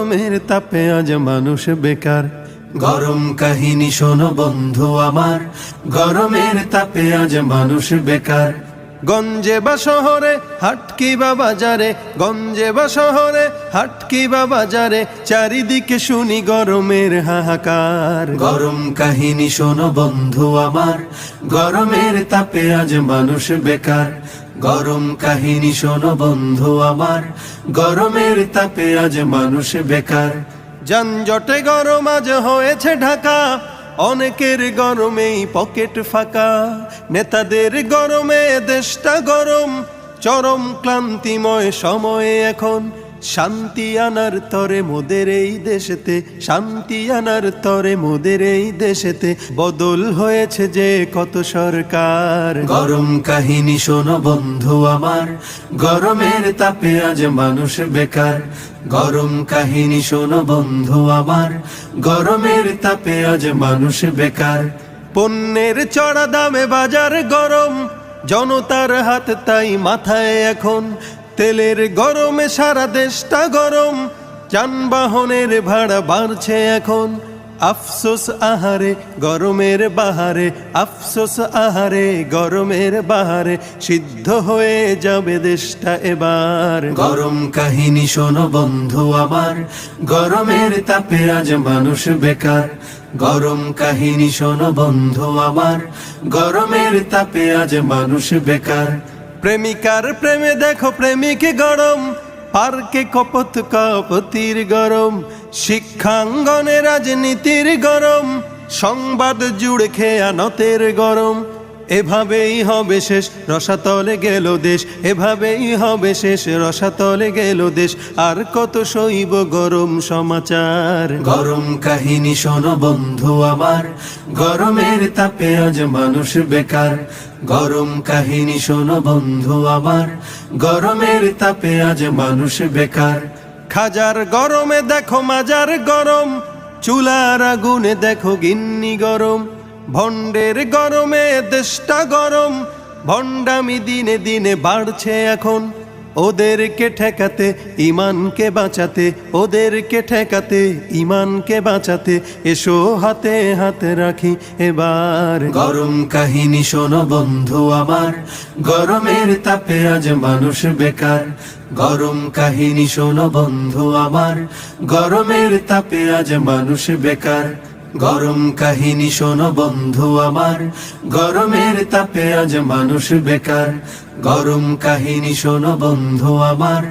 গরমের তাপে আজ মানুষ বেকার। গরম কাহিনী শোনো বন্ধু আমার। গরমের তাপে আজ মানুষ বেকার। গঞ্জে বা শহরে, হাটকি বা বাজারে। গঞ্জে বা শহরে, হাটকি বা বাজারে। চারিদিকে শুনি গরমের হাহাকার। গরম কাহিনী শোনো বন্ধু আমার। গরমের তাপে আজ মানুষ বেকার। গরম কাহিনী শোনো বন্ধু আমার। গরমের তাপে আজ মানুষ বেকার। যানজটে গরম আজ হয়েছে ঢাকা। অনেকের গরমেই পকেট ফাঁকা। নেতাদের গরমে দেশটা গরম। চরম ক্লান্তিময় সময়ে এখন শান্তি আনার তরে মোদের এই দেশেতে শান্তি আনার তরে মোদের এই দেশেতে বদল হয়েছে যে কত সরকার। গরম কাহিনী শোনো বন্ধু আমার গরমের তাপে আজ মানুষ বেকার। গরম কাহিনী শোনো বন্ধু আমার গরমের তাপে আজ মানুষ বেকার। পণ্যের চড়া দামে বাজার গরম জনতার হাত তাই মাথায় এখন। তেলের গরমে সারা দেশটা গরম। যানবাহনের ভাড়া বাড়ছে এখন। আফসোস আহারে, গরমের বাহারে, আফসোস আহারে, গরমের বাহারে সিদ্ধ হয়ে যাবে দেশটা এবার। গরম কাহিনী শোনো বন্ধু আমার, গরমের তাপে আজ মানুষ বেকার। গরম কাহিনী শোনো বন্ধু আমার, গরমের তাপে আজ মানুষ বেকার। প্রেমিকার প্রেমে দেখো প্রেমিক গরম। পার্কে কপত কপতির গরম। শিক্ষাঙ্গনে রাজনীতির গরম। সংবাদ জুড়ে খেয়ানতের গরম। এভাবেই হবে শেষ, রসাতলে গেল দেশ। এভাবেই হবে শেষ, রসাতলে গেল দেশ। আর কত সইব গরম সমাচার। গরম কাহিনী শোনো বন্ধু আমার। গরমের তাপে আজ মানুষ বেকার। গরম কাহিনী শোনো বন্ধু আমার। গরমের তাপে আজ মানুষ বেকার। খাজার গরমে দেখো মাজার গরম। চুলার আগুনে দেখো গিন্নি গরম। ভণ্ডের গরমে দেশটা গরম। ভণ্ডামি দিনে দিনে বাড়ছে এখন। ওদেরকে ঠেকাতে ইমানকে বাঁচাতে, ওদেরকে ঠেকাতে ইমানকে বাঁচাতে, এসো হাতে হাতে রাখি এবার। গরম কাহিনী শোনো বন্ধু আমার, গরমের তাপে আজ মানুষ বেকার। গরম কাহিনী শোনো বন্ধু আমার, গরমের তাপে আজ মানুষ বেকার। গরম কাহিনী শোনো বন্ধু আমার। গরমের তাপে আজ মানুষ বেকার। গরম কাহিনী শোনো বন্ধু আমার।